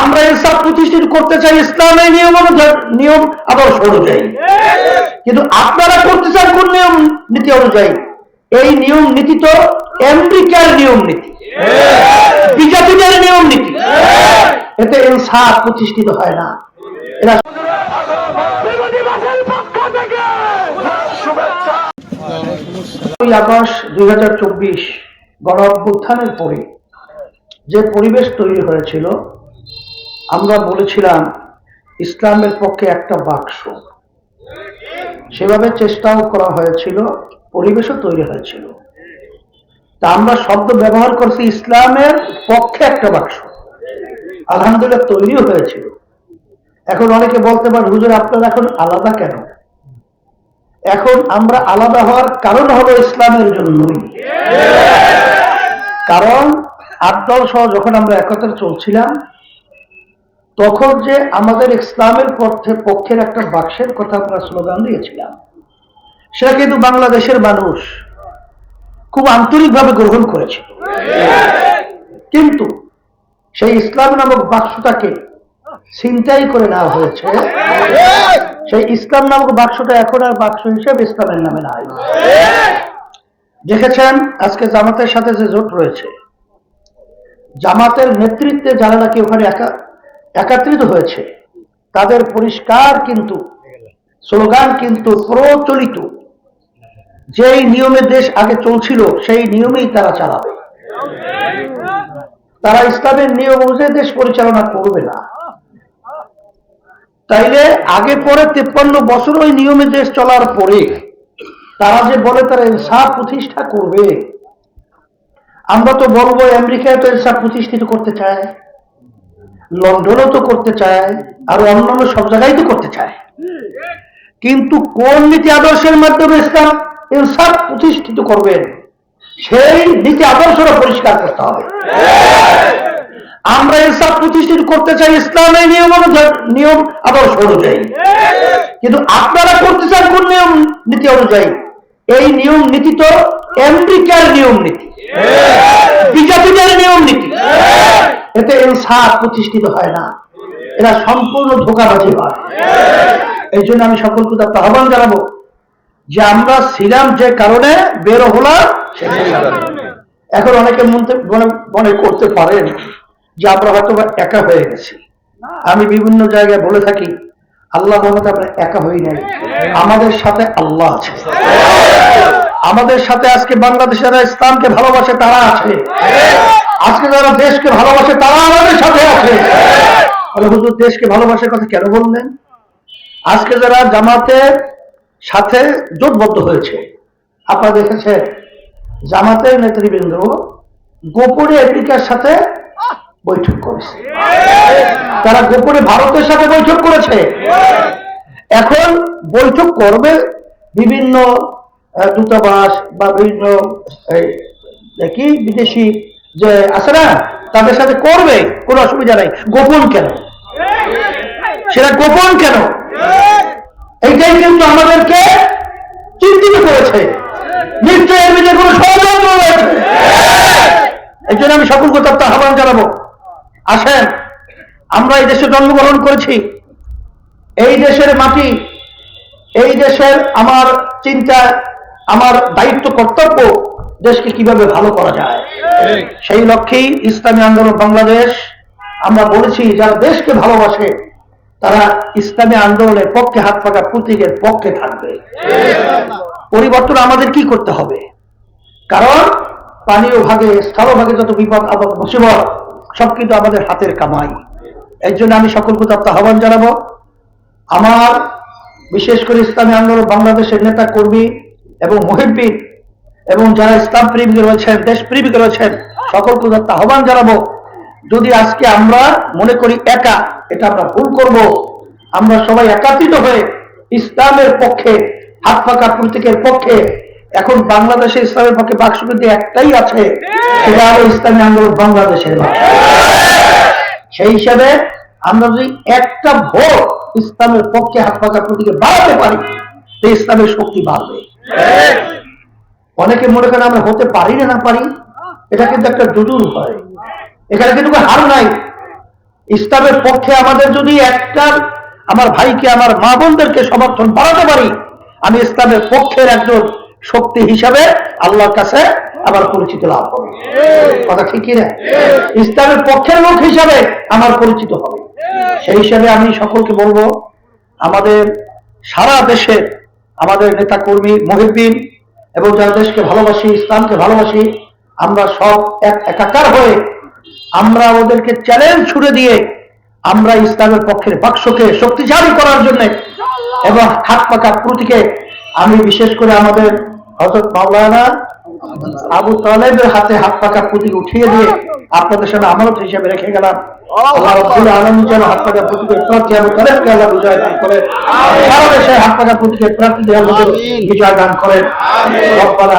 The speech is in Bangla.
আমরা ইনসাফ প্রতিষ্ঠিত করতে চাই, ইসলামের নিয়ম নিয়ম আদর্শ অনুযায়ী। কিন্তু আপনারা করতে চান কোন নিয়ম নীতি অনুযায়ী? এই নিয়ম নীতি তো আমেরিকার নিয়ম নীতি। বিজাতিদের নিয়ম নীতি। এতে ইনসাফ প্রতিষ্ঠিত হয় না। এরা আগস্ট দুই হাজার চব্বিশ গণ অভ্যুত্থানের পরে যে পরিবেশ তৈরি হয়েছিল আমরা বলেছিলাম, ইসলামের পক্ষে একটা বাক্স। সেভাবে চেষ্টাও করা হয়েছিল, পরিবেশও তৈরি হয়েছিল। তা আমরা শব্দ ব্যবহার করছি, ইসলামের পক্ষে একটা বাক্স। আলহামদুলিল্লাহ তৈরিও হয়েছিল। এখন অনেকে বলতে পারে, হুজুর, আপনারা এখন আলাদা কেন? এখন আমরা আলাদা হওয়ার কারণ হলো ইসলামের জন্যই। কারণ আটদল সহ যখন আমরা একত্রে চলছিলাম তখন যে আমাদের ইসলামের পক্ষে পক্ষের একটা বাক্সের কথা আমরা স্লোগান দিয়েছিলাম। সেটা কিন্তু বাংলাদেশের মানুষ খুব আন্তরিকভাবে গ্রহণ করেছে কিন্তু সেই ইসলাম নামক বাক্সটাকে ছিনতাই করে নেওয়া হয়েছে। সেই ইসলাম নামক বাক্সটা এখন আর বাক্স হিসেবে ইসলামের নামে নাই। দেখেছেন, আজকে জামাতের সাথে যে জোট রয়েছে, জামাতের নেতৃত্বে যারা নাকি ওখানে একা একাত্রিত হয়েছে। তাদের পরিষ্কার কিন্তু, স্লোগান কিন্তু প্রচলিত। যেই নিয়মে দেশ আগে চলছিল, সেই নিয়মেই তারা চালাবে। তারা ইসলামের নিয়ম অনুযায়ী দেশ পরিচালনা করবে না। তাইলে আগে পরে তেপ্পান্ন বছর ওই নিয়মে দেশ চলার পরে তারা যে বলে তারা ইনসাফ প্রতিষ্ঠা করবে। আমরা তো বলব, আমেরিকায় তো ইনসাফ প্রতিষ্ঠিত করতে চায়। লন্ডনও তো করতে চায়, আর অন্যান্য সব জায়গায় তো করতে চায়। কিন্তু কোন নীতি আদর্শের মাধ্যমে ইসলাম ইনসাফ প্রতিষ্ঠিত করবেন সেই নীতি আদর্শটা পরিষ্কার করতে হবে। আমরা ইনসাফ প্রতিষ্ঠিত করতে চাই ইসলামের নিয়ম অনুযায়ী, নিয়ম আদর্শ অনুযায়ী। কিন্তু আপনারা করতে চান কোন নিয়ম, নীতি অনুযায়ী? এই নিয়ম নীতি তো আমেরিকার নিয়ম নীতি। বিজাতিদের নিয়ম নীতি। এতে ইনসাফ প্রতিষ্ঠিত হয় না। এরা সম্পূর্ণ ধোকাবাজি হয়। এই জন্য আমি সকলকে তার আহ্বান জানাব যে আমরা ছিলাম যে কারণে বের হলাম এখন অনেকে মনে মনে করতে পারেন যে আমরা হয়তো একা হয়ে গেছি। আমি বিভিন্ন জায়গায় বলে থাকি, আল্লাহ মনে আমরা একা হই নাই। আমাদের সাথে আল্লাহ আছে। আমাদের সাথে আজকে বাংলাদেশের ইসলামকে ভালোবাসে তারা আছে। আজকে যারা দেশকে ভালোবাসে, তারা আমাদের সাথে আছে। বলে হুজুর, দেশকে ভালোবাসার কথা কেন বললেন? আজকে যারা জামাতের সাথে জোটবদ্ধ হয়েছে, আপনারা দেখেছেন, জামাতের নেতৃবৃন্দ গোপনে আমেরিকার সাথে বৈঠক করেছে। তারা গোপনে ভারতের সাথে বৈঠক করেছে। এখন বৈঠক করবে বিভিন্ন দূতাবাস বা বিভিন্ন কি, বিদেশি যে আছে না তাদের সাথে করবে, কোনো অসুবিধা নাই। গোপন কেন? সেটা গোপন কেন? এইটাই কিন্তু আমাদেরকে চিন্তিত করেছে। নিশ্চয়ই এর কোনো ষড়যন্ত্র এই জন্য আমি সকল কথা আহ্বান জানাব। আসেন, আমরা এই দেশে জন্মগ্রহণ করেছি। এই দেশের মাটি, এই দেশের আমার চিন্তা, আমার দায়িত্ব, কর্তব্য দেশকে কীভাবে ভালো করা যায়? সেই লক্ষ্যেই ইসলামী আন্দোলন বাংলাদেশ আমরা বলেছি যারা দেশকে ভালোবাসে তারা ইসলামী আন্দোলনের পক্ষে হাত পাকা প্রতীকের পক্ষে থাকবে। পরিবর্তন আমাদের কি করতে হবে? কারণ পানীয় ভাগে স্থলভাগে যত বিপদ আপদ মুসিবত সব কিন্তু আমাদের হাতের কামাই। এই জন্য আমি সকলকে তত্ত্ব আহ্বান জানাব। আমার বিশেষ করে ইসলামী আন্দোলন বাংলাদেশের নেতা কর্মী এবং মহিবিন এবং যারা ইসলাম প্রেমিক রয়েছেন দেশ প্রেমিক রয়েছেন সকলকে তত্ত্ব আহ্বান জানাব। যদি আজকে আমরা মনে করি একা, এটা আমরা ভুল করব। আমরা সবাই একাত্রিত হয়ে ইসলামের পক্ষে, হাত পাকা প্রতীকের পক্ষে, এখন বাংলাদেশে ইসলামের পক্ষে বাক্স কিন্তু একটাই আছে, সেটা হলো ইসলামী আন্দোলন বাংলাদেশের সেই হিসাবে আমরা যদি একটা ভোট ইসলামের পক্ষে হাত ফাঁকা প্রতীকে বাড়াতে পারি, তো ইসলামের শক্তি বাড়বে। অনেকে মনে করেন আমরা হতে পারি না না পারি? এটা কিন্তু একটা জুজুর হয়। এখানে কিন্তু হার নাই। ইসলামের পক্ষে আমাদের যদি একটা আমার ভাইকে, আমার মা বোনদেরকে সমর্থন বাড়াতে পারি, আমি ইসলামের পক্ষের একজন শক্তি হিসাবে আল্লাহর কাছে আবার পরিচিত লাভ হবে। কথা ঠিকই না ইসলামের পক্ষের লোক হিসাবে আমার পরিচিত হবে। সেই হিসাবে আমি সকলকে বলব, আমাদের সারা দেশে আমাদের নেতা কর্মী মহিবিন এবং যারা দেশকে ভালোবাসি, ইসলামকে ভালোবাসি, আমরা সব এক একাকার হয়ে আমরা ওদেরকে চ্যালেঞ্জ ছুড়ে দিয়ে আমরা ইসলামের পক্ষের বাক্সকে শক্তিশালী করার জন্য এবং হাত পাকা প্রতীকে আমি বিশেষ করে আমাদের হজরত মাওলানা আবু তালেবের হাতে হাত পাকা পুঁতি উঠিয়ে দিয়ে আপনাদের সামনে আমানত হিসেবে রেখে গেলাম। আল্লাহ রব্বুল আলামিন যেন হাত পাকা প্রতীকের প্রার্থী আবু তালেবকে আল্লাহ বিজয় দান করে সারা দেশে হাত পাকা প্রার্থী আল্লাহ বিজয় দান করেন। রব্বানা